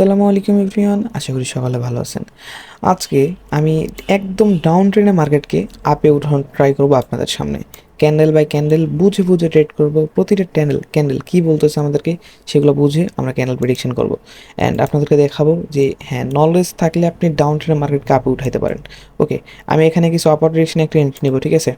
আসসালামু আলাইকুম এভরিওয়ান, আশা করি সকালে ভালো আছেন। আজকে আমি একদম ডাউন ট্রেনে মার্কেটকে আপে উঠানোর ট্রাই করব আপনাদের সামনে। ক্যান্ডেল বাই ক্যান্ডেল বুঝে বুঝে ট্রেড করব। প্রতিটা ক্যান্ডেল ক্যান্ডেল কী বলতেছে আমাদেরকে, সেগুলো বুঝে আমরা ক্যান্ডেল প্রেডিকশন করব। অ্যান্ড আপনাদেরকে দেখাবো যে হ্যাঁ নলেজ থাকলে আপনি ডাউন ট্রেনে মার্কেটকে আপে উঠাইতে পারেন। ওকে আমি এখানে কিছু আপার ডিরেকশনে একটা এন্ট্রি নেব, ঠিক আছে?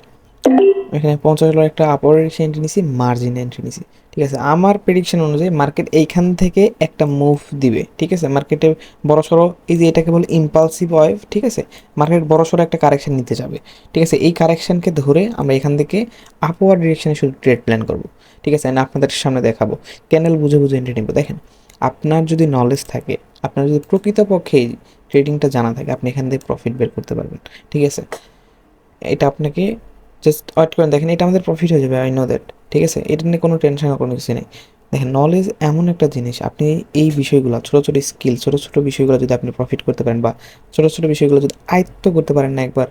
এখানে পঞ্চাশ ডলার একটা আপার এন্ট্রি নিছি মার্জিন এন্ট্রি নিছি, ঠিক আছে? আমার প্রেডিকশন অনুযায়ী মার্কেট এইখান থেকে একটা মুভ দিবে, ঠিক আছে? মার্কেটে বড় সড়ো, এই যে এটাকে বলে ইম্পালসিভ ওয়েভ ঠিক আছে? মার্কেট বড় সড়ো একটা কারেকশন নিতে যাবে, ঠিক আছে? এই কারেকশনকে ধরে আমরা এখান থেকে আপওয়ার ডিরেকশনে শুধু ট্রেড প্ল্যান করব, ঠিক আছে? আপনাদের সামনে দেখাবো ক্যানেল বুঝে বুঝে এন্ট্রি নেব। দেখেন, আপনার যদি নলেজ থাকে, আপনার যদি প্রকৃতপক্ষে ট্রেডিংটা জানা থাকে, আপনি এখান থেকে প্রফিট বের করতে পারবেন, ঠিক আছে? এটা আপনাকে জাস্ট ওয়েট করেন, দেখেন এটা আমাদের প্রফিট হয়ে যাবে আই নো দ্যাট ঠিক আছে? এটা নিয়ে কোনো টেনশন কোনো কিছু নেই। দেখেন নলেজ এমন একটা জিনিস, আপনি এই বিষয়গুলো, ছোটো ছোটো স্কিল ছোটো ছোটো বিষয়গুলো যদি আপনি প্রফিট করতে পারেন বা ছোটো ছোটো বিষয়গুলো যদি আয়ত্ত করতে পারেন না একবার,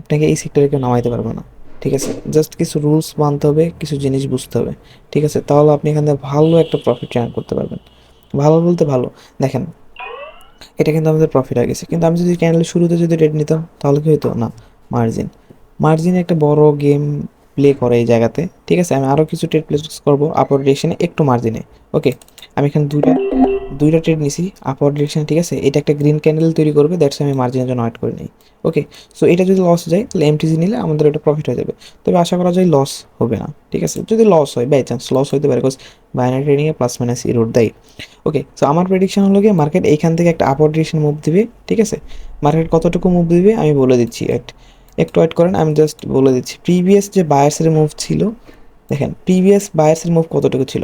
আপনাকে এই সেক্টরে কেউ নামাইতে পারবে না, ঠিক আছে? জাস্ট কিছু রুলস মানতে হবে, কিছু জিনিস বুঝতে হবে, ঠিক আছে? তাহলে আপনি এখান থেকে ভালো একটা প্রফিট জেনারেট করতে পারবেন। ভালো বলতে ভালো। দেখেন, এটা কিন্তু আমাদের প্রফিট হয়ে গেছে। কিন্তু আমি যদি ক্যানেলের শুরুতে যদি রেড নিতাম, তাহলে কি হতো না মার্জিন মার্জিন একটা বড় গেম প্লে করে এই জায়গাতে। ঠিক আছে? আমি আরও কিছু ট্রেড প্লেস করব আপার ডিরেকশনে একটু মার্জিনে ওকে আমি এখানে দুইটা দুইটা ট্রেড নিছি আপার ডিরেকশনে ঠিক আছে? এটা একটা গ্রিন ক্যান্ডেল তৈরি করবে দ্যাটস আমি মার্জিনের জন্য ওয়েট করে নিই ওকে সো এটা যদি লস যায়, তাহলে এমটিজি নিলে আমাদের এটা প্রফিট হয়ে যাবে। তবে আশা করা যায় লস হবে না, ঠিক আছে? যদি লস হয় বাই চান্স লস হতে পারে বিকজ বাইনারি ট্রেডিংয়ে প্লাস মাইনাস ইরোড দেয়। ওকে সো আমার প্রেডিকশন হলো গিয়ে মার্কেট এইখান থেকে একটা আপার ডিরেকশন মুভ দিবে, ঠিক আছে? মার্কেট কতটুকু মুভ দিবে, আমি বলে দিচ্ছি এট একটু ওয়েট করেন, আমি জাস্ট বলে দিচ্ছি। প্রিভিয়াস যে বায়ার্সের মুভ ছিল, দেখেন প্রিভিয়াস বায়ার্সের মুভ কতটুকু ছিল?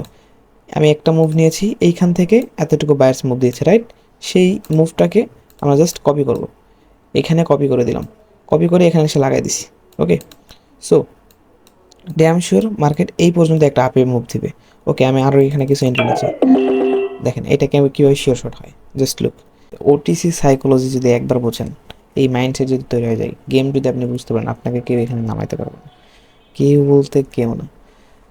আমি একটা মুভ নিয়েছি, এইখান থেকে এতটুকু বায়ার্স মুভ দিয়েছে রাইট সেই মুভটাকে আমরা জাস্ট কপি করব। এখানে কপি করে দিলাম। কপি করে এখানে এসে লাগাই দিছি okay so damn sure market এই পর্যন্ত একটা আপে মুভ দিবে। ওকে আমি আরও এখানে কিছু এন্ট্রি নিচ্ছি দেখেন, এটাকে কীভাবে শিওর শট হয়? জাস্ট লুক ওটিসি সাইকোলজি যদি একবার বোঝেন এই মাইন্ডসেট যদি তৈরি হয়ে যায় গেম যদি আপনি বুঝতে পারেন, আপনাকে কেউ এখানে নামাইতে পারবে না। কেউ বলতে কেউ না।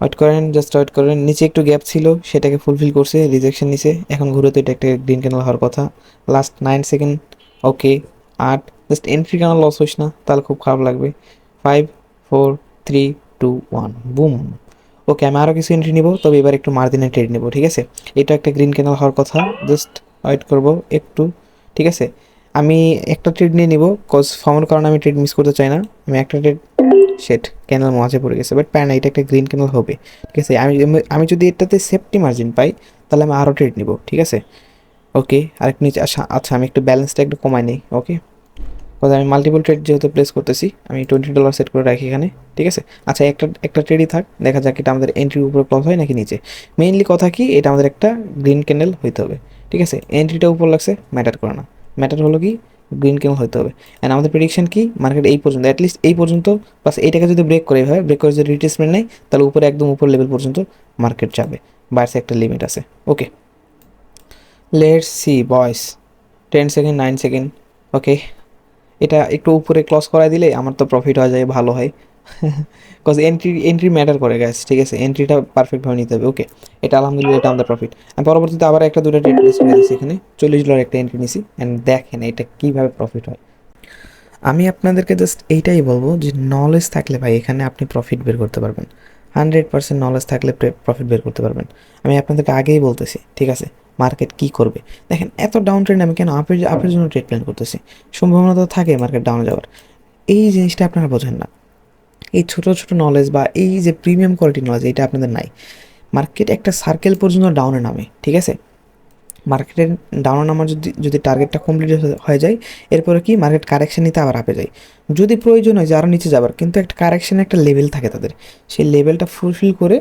ওয়েট করেন জাস্ট ওয়েট করেন। নিচে একটু গ্যাপ ছিল, সেটাকে ফুলফিল করছে রিজেকশন নিচে এখন ঘুরে তো এটা একটা গ্রিন ক্যানেল হওয়ার কথা। লাস্ট নাইন সেকেন্ড ওকে আট। জাস্ট এন্ট্রি কেন লস হইস না, তাহলে খুব খারাপ লাগবে। Five four three two one boom okay আমি আরও কিছু এন্ট্রি নিব, তবে এবার একটু মার্জিনে ট্রেড নেব, ঠিক আছে? এটা একটা গ্রিন ক্যানেল হওয়ার কথা। জাস্ট ওয়েট করব একটু, ঠিক আছে? আমি একটা ট্রেড নিয়ে নিব কজ ফর্মের কারণে আমি ট্রেড মিস করতে চাই না। আমি একটা ট্রেড শেট ক্যানেল মাঝে পড়ে গেছে বাট প্যান এটা একটা গ্রিন ক্যানেল হবে, ঠিক আছে? আমি আমি যদি এটাতে সেফটি মার্জিন পাই, তাহলে আমি আরও ট্রেড নিব, ঠিক আছে? ওকে আরেকটু নিচে আচ্ছা আচ্ছা আমি একটু ব্যালেন্সটা একটু কমাই নিই ওকে কজ আমি মাল্টিপল ট্রেড যেহেতু প্লেস করতেছি, আমি টোয়েন্টি ডলার সেট করে রাখি এখানে, ঠিক আছে? আচ্ছা একটা একটা ট্রেডই থাক, দেখা যাক এটা আমাদের এন্ট্রির উপরে ক্লস হয় নাকি নিচে। মেইনলি কথা কি, এটা আমাদের একটা গ্রিন ক্যান্ডেল হইতে হবে, ঠিক আছে? এন্ট্রিটা উপর লাগছে ম্যাটার করে না। ম্যাটার হলো কি গ্রিন ক্যান্ডেল হতে হবে। অ্যান্ড আমাদের প্রেডিকশন কি মার্কেট এই পর্যন্ত অ্যাটলিস্ট এই পর্যন্ত প্লাস এইটাকে যদি ব্রেক করে এভাবে ব্রেক করে যদি রিট্রেসমেন্ট নেই তাহলে উপরে একদম উপর লেভেল পর্যন্ত মার্কেট যাবে। বাইরে একটা লিমিট আছে। ওকে লেটস সি বয়স ten second nine second okay এটা একটু উপরে ক্লস করাই দিলে আমার তো প্রফিট হয়ে যায়, ভালো হয়। বিকজ এন্ট্রি এন্ট্রি ম্যাটার করে গ্যাস ঠিক আছে? এন্ট্রিটা পারফেক্টভাবে নিতে হবে ওকে এটা আলহামদুলিল্লাহ, এটা আমাদের প্রফিট আমি পরবর্তীতে আবার একটা দুটো ট্রেড প্লেস করে এখানে। চল্লিশ ডলার একটা এন্ট্রি নিছি। অ্যান্ড দেখেন এটা কীভাবে প্রফিট হয়। আমি আপনাদেরকে জাস্ট এইটাই বলব যে নলেজ থাকলে ভাই, এখানে আপনি প্রফিট বের করতে পারবেন। হান্ড্রেড পার্সেন্ট নলেজ থাকলে প্রফিট বের করতে পারবেন। আমি আপনাদেরকে আগেই বলতেছি, ঠিক আছে? মার্কেট কি করবে? দেখেন, এত ডাউন ট্রেন্ড আমি কেন আপের আপের জন্য ট্রেড প্ল্যান করতেছি? সম্ভাবনা তো থাকে মার্কেট ডাউন যাওয়ার। এই জিনিসটা আপনারা বোঝেন না। এই ছোট ছোট নলেজ বা এই যে প্রিমিয়াম কোয়ালিটি নলেজ এটা আপনাদের নাই। মার্কেট একটা সার্কেল পর্যন্ত ডাউনে নামে, ঠিক আছে? মার্কেটের ডাউন নামার যদি যদি টার্গেটটা কমপ্লিট হয়ে যায় এরপরে কি মার্কেট কারেকশন নিতে আবার আপে যায়। যদি প্রয়োজন হয় যে আরও নিচে যাবার, কিন্তু একটা কারেকশন একটা লেভেল থাকে তাদের। সেই লেভেলটা ফুলফিল করে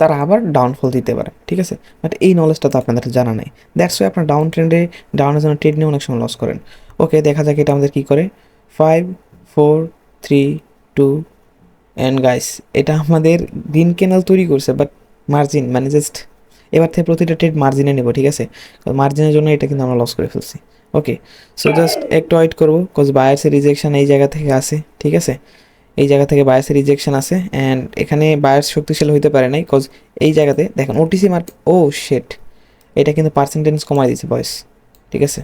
তারা আবার ডাউনফল দিতে পারে, ঠিক আছে? বাট এই নলেজটা তো আপনাদের জানা নেই। দ্যাটস ওয়াই আপনার ডাউন ট্রেন্ডে ডাউনের জন্য ট্রেড নিয়ে অনেক সময় লস করেন। ওকে দেখা যাক এটা আমাদের কী করে? Five four three two and guys এটা আমাদের গ্রিন ক্যানেল তৈরি করছে বাট মার্জিন মানে জাস্ট এবার থেকে প্রতিটা ট্রেড মার্জিনে নেব, ঠিক আছে? মার্জিনের জন্য এটা কিন্তু আমরা লস করে ফেলছি ওকে সো জাস্ট একটু ওয়েট করব কজ বায়ার্সের রিজেকশন এই জায়গা থেকে আসে, ঠিক আছে? এই জায়গা থেকে বায়ার্সের রিজেকশান আছে অ্যান্ড এখানে বায়ার্স শক্তিশালী হইতে পারে নাই কজ এই জায়গাতে, দেখেন ওটিসি মার্ক ও শেট এটা কিন্তু পার্সেন্টেজ কমাই দিছে বয়স ঠিক আছে?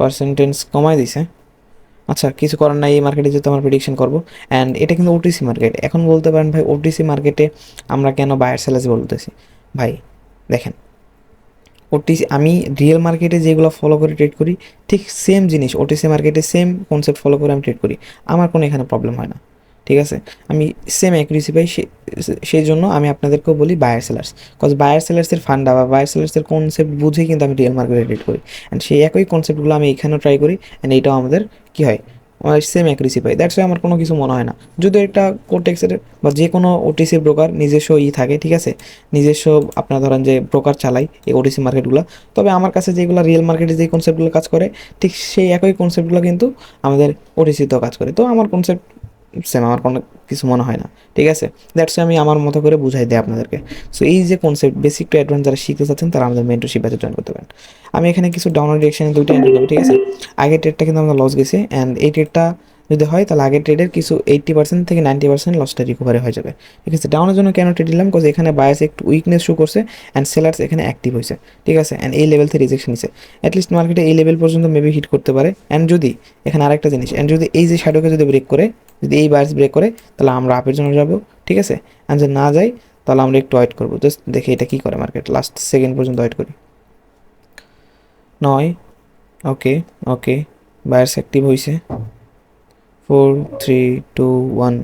পার্সেন্টেজ কমাই দিছে। আচ্ছা কিছু করার নাই, এই মার্কেটে যেহেতু আমরা প্রেডিকশন করব। অ্যান্ড এটা কিন্তু ওটিসি মার্কেট এখন বলতে পারেন ভাই ওটিসি মার্কেটে আমরা কেন বায়ার সেলার্স বলতেছি? ভাই, দেখেন ওটিসি আমি রিয়েল মার্কেটে যেগুলো ফলো করে ট্রেড করি, ঠিক সেম জিনিস ওটিসি মার্কেটে সেম কনসেপ্ট ফলো করে আমি ট্রেড করি। আমার কোনো এখানে প্রবলেম হয় না। ঠিক আছে? আমি সেম অ্যাকুরেসি পাই সেই জন্য আমি আপনাদেরকেও বলি বায়ার সেলার্স কজ বায়ার সেলার্সের ফান্ডা বা বায়ার সেলার্সের কনসেপ্ট বুঝেই কিন্তু আমি রিয়েল মার্কেটে ট্রেড করি। অ্যান্ড সেই একই কনসেপ্টগুলো আমি এখানেও ট্রাই করি অ্যান্ড এইটাও আমাদের কী হয়? Same accuracy pi. দ্যাটস আমার কোনো কিছু মনে হয় না। যদি একটা কোটেক্সের বা যে কোনো ওটিসি ব্রোকার নিজস্ব ই থাকে, ঠিক আছে? নিজস্ব আপনার ধরেন যে ব্রোকার চালাই এই ওটিসি মার্কেটগুলো তবে আমার কাছে যেগুলো রিয়েল মার্কেটে যে কনসেপ্টগুলো কাজ করে, ঠিক সেই একই কনসেপ্টগুলো কিন্তু আমাদের ওটিসিতেও কাজ করে। তো আমার কনসেপ্ট সেম আমার কোনো কিছু মনে হয় না, ঠিক আছে? দ্যাটস আমি আমার মতো করে বুঝাই দিই আপনাদেরকে। সো এই যে কনসেপ্ট বেসিক টু অ্যাডভান্স যারা শিখতে চাচ্ছেন, তারা আমাদের মেন্টরশিপ ব্যাচে জয়েন করতে পারেন। আমি এখানে কিছু ডাউনলোড ডিরেকশনে দুইটা এন্ট্রি করব ঠিক আছে? আগের ট্রেডটা কিন্তু আমাদের লস গেছে অ্যান্ড এই ট্রেডটা যদি হয়, তাহলে আগের ট্রেডের কিছু এইট্টি পার্সেন্ট থেকে নাইনটি পার্সেন্ট লসটা রিকভারি হয়ে যাবে। ঠিক আছে ডাউনের জন্য কেন ট্রেড দিলাম? বিকজ এখানে বায়াস একটু উইকনেস শো করছে অ্যান্ড সেলার্স এখানে অ্যাক্টিভ হয়েছে। ঠিক আছে অ্যান্ড এই লেভেল থেকে রিজেকশন নিছে। অ্যাটলিস্ট মার্কেটে এই লেভেল পর্যন্ত মেবি হিট করতে পারে। অ্যান্ড যদি, এখানে আরেকটা জিনিস অ্যান্ড যদি এই যে শ্যাডোকে যদি ব্রেক করে, যদি এই বায়াস ব্রেক করে, তাহলে আমরা আপের জন্য যাব। ঠিক আছে অ্যান্ড যদি না যাই, তাহলে আমরা একটু ওয়েট করব। জাস্ট দেখি এটা কী করে মার্কেট লাস্ট সেকেন্ড পর্যন্ত ওয়েট করি। নয় ওকে ওকে বায়ার্স অ্যাক্টিভ হয়েছে four three two one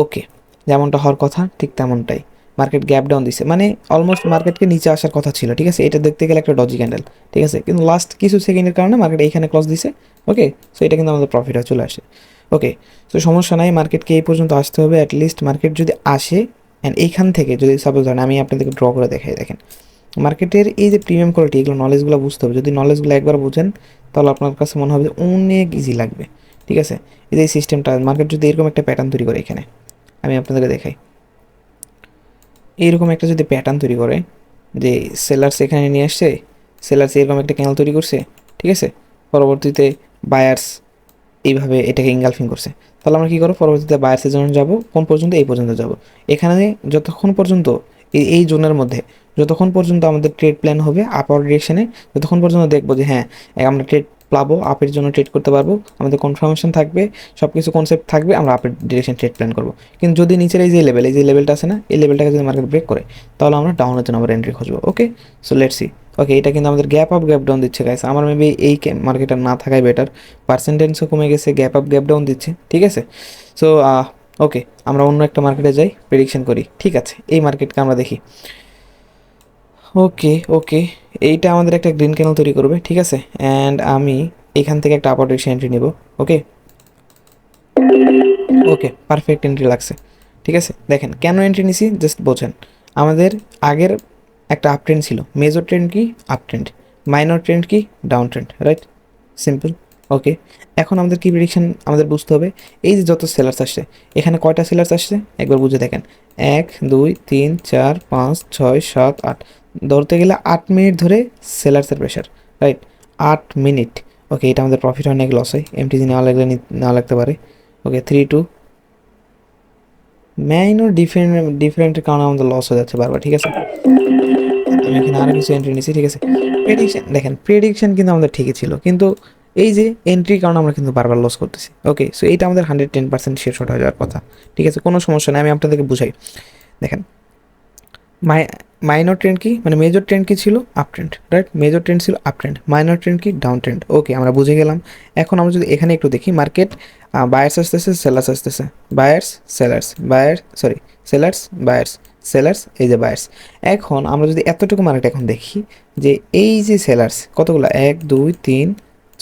okay যেমনটা হওয়ার কথা, ঠিক তেমনটাই। মার্কেট গ্যাপ ডাউন দিছে। মানে অলমোস্ট মার্কেটকে নিচে আসার কথা ছিল, ঠিক আছে? এটা দেখতে গেলে একটা ডজি ক্যান্ডেল ঠিক আছে? কিন্তু লাস্ট কিছু সেকেন্ডের কারণে মার্কেট এইখানে ক্লস দিছে ওকে সো এটা কিন্তু আমাদের প্রফিট চলে আসে। ওকে সো সমস্যা নাই মার্কেটকে এই পর্যন্ত আসতে হবে অ্যাটলিস্ট মার্কেট যদি আসে অ্যান্ড এইখান থেকে যদি সাপোজ ধরেন, আমি আপনাদেরকে ড্র করে দেখাই, দেখেন। মার্কেটের এই যে প্রিমিয়াম কোয়ালিটি এগুলো নলেজগুলো বুঝতে হবে। যদি নলেজগুলো একবার বুঝেন, তাহলে আপনার কাছে মনে হবে অনেক ইজি লাগবে। ঠিক আছে? এই যে সিস্টেমটা মার্কেট যদি এরকম একটা প্যাটার্ন তৈরি করে এখানে, আমি আপনাদেরকে দেখাই। এইরকম একটা যদি প্যাটার্ন তৈরি করে, যে সেলার্স এখানে নিয়ে আসছে সেলার্স এরকম একটা ক্যানেল তৈরি করছে, ঠিক আছে? পরবর্তীতে বায়ার্স এইভাবে এটাকে ইঙ্গালফিং করছে। তাহলে আমরা কী করব? পরবর্তীতে বায়ার্সের জন্য যাব, কোন পর্যন্ত এই পর্যন্ত যাব। এখানে যতক্ষণ পর্যন্ত, এই এই জোনের মধ্যে, যতক্ষণ পর্যন্ত আমাদের ট্রেড প্ল্যান হবে আপার ডিরেকশনে যতক্ষণ পর্যন্ত দেখব যে হ্যাঁ আমরা ট্রেড পাবো আপের জন্য ট্রেড করতে পারব। আমাদের কনফার্মেশন থাকবে সব কিছু কনসেপ্ট থাকবে, আমরা আপের ডিরেকশন ট্রেড প্ল্যান করব। কিন্তু যদি নিচের এই যে লেভেল এই যে লেভেলটা আছে না, এই লেভেলটাকে যদি মার্কেট ব্রেক করে, তাহলে আমরা ডাউনের জন্য আবার এন্ট্রি খুঁজবো okay so let's see okay এটা কিন্তু আমাদের গ্যাপ আপ গ্যাপ ডাউন দিচ্ছে গাইস আমার মেবি এই মার্কেটটা না থাকাই বেটার পার্সেন্টেজও কমে গেছে গ্যাপ আপ গ্যাপ ডাউন দিচ্ছে, ঠিক আছে? সো ওকে আমরা অন্য একটা মার্কেটে যাই প্রেডিকশন করি, ঠিক আছে? এই মার্কেটকে আমরা দেখি। ওকে ওকে এইটা আমাদের একটা গ্রিন ক্যানেল তৈরি করবে, ঠিক আছে? অ্যান্ড আমি এখান থেকে একটা আপার ডিরেকশন এন্ট্রি নেব ওকে ওকে পারফেক্ট এন্ট্রি লাগছে, ঠিক আছে? দেখেন, কেন এন্ট্রি নিছি? জাস্ট বোঝেন। আমাদের আগের একটা আপ ট্রেন্ড ছিল। মেজর ট্রেন্ড কি? আপ ট্রেন্ড মাইনর ট্রেন্ড কি? Down trend right simple okay এখন আমাদের কি প্রেডিকশন আমাদের বুঝতে হবে? এই যে যত সেলার্স আসছে এখানে কয়টা সেলার্স আসছে? একবার বুঝে দেখেন। এক, দুই, তিন, চার, পাঁচ, ছয়, সাত, আট। ধরতে গেলে আট মিনিট ধরে সেলার্সের প্রেশার রাইট আট মিনিট। ওকে এটা আমাদের প্রফিট অনেক লস হয়। এমটিজি নেওয়া লাগলে নেওয়া লাগতে পারে। Okay three two minor different ডিফারেন্টের কারণে আমাদের লস হয়ে যাচ্ছে বারবার, ঠিক আছে? আমি এখানে আরও কিছু এন্ট্রি নিয়েছি, ঠিক আছে? প্রেডিকশান দেখেন প্রেডিকশান কিন্তু আমাদের ঠিকই ছিল। কিন্তু এই যে এন্ট্রির কারণে আমরা কিন্তু বারবার লস করতেছি। ওকে সো এইটা আমাদের হান্ড্রেড টেন পার্সেন্ট শেষ হয়ে যাওয়ার কথা। ঠিক আছে, কোনো সমস্যা নেই, আমি আপনাদেরকে বুঝাই। দেখেন মাই মাইনর ট্রেন্ড কি? মানে মেজর ট্রেন্ড কি ছিল? Up trend right major trend ছিল আপ ট্রেন্ড মাইনর ট্রেন্ড কি? ডাউন ট্রেন্ড ওকে আমরা বুঝে গেলাম। এখন আমরা যদি এখানে একটু দেখি মার্কেট বায়ার্স আসতেছে সেলার্স আসতেছে। Buyers sellers buyer sorry sellers buyers sellers এই যে বায়ার্স এখন আমরা যদি এতটুকু মার্কেট এখন দেখি, যে এই যে সেলার্স কতগুলো? এক, দুই, তিন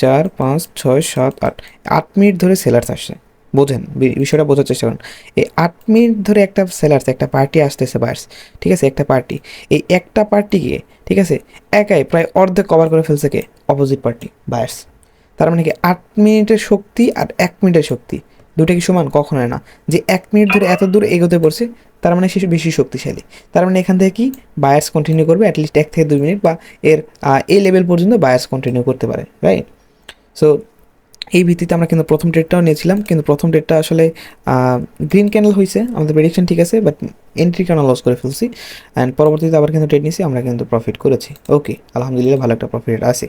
চার, পাঁচ, ছয়, সাত, আট। আট মিনিট ধরে সেলার্স আসছে। বোঝেন বিষয়টা বোঝার চেষ্টা করুন। এই আট মিনিট ধরে একটা সেলার্স একটা পার্টি আসতেছে বায়ার্স ঠিক আছে? একটা পার্টি এই একটা পার্টিকে ঠিক আছে? একাই প্রায় অর্ধেক কভার করে ফেলছে কে? অপোজিট পার্টি বায়ার্স তার মানে কি আট মিনিটের শক্তি আর এক মিনিটের শক্তি? দুটো কি সমান? কখনোই না। যে এক মিনিট ধরে এত দূর এগোতে পড়ছে, তার মানে সে বেশি শক্তিশালী। তার মানে এখান থেকে কি? বায়ার্স কন্টিনিউ করবে অ্যাটলিস্ট এক থেকে দুই মিনিট বা এর এই লেভেল পর্যন্ত বায়ার্স কন্টিনিউ করতে পারে রাইট সো এই ভিত্তিতে আমরা কিন্তু প্রথম ডেটটাও নিয়েছিলাম, কিন্তু প্রথম ডেটটা আসলে গ্রিন ক্যানেল হয়েছে আমাদের প্রেডিকশন ঠিক আছে বাট এন্ট্রি কেন লস করে ফেলছি? অ্যান্ড পরবর্তীতে আবার কিন্তু ট্রেড নিয়েছি আমরা কিন্তু প্রফিট করেছি। ওকে আলহামদুলিল্লাহ ভালো একটা প্রফিট আছে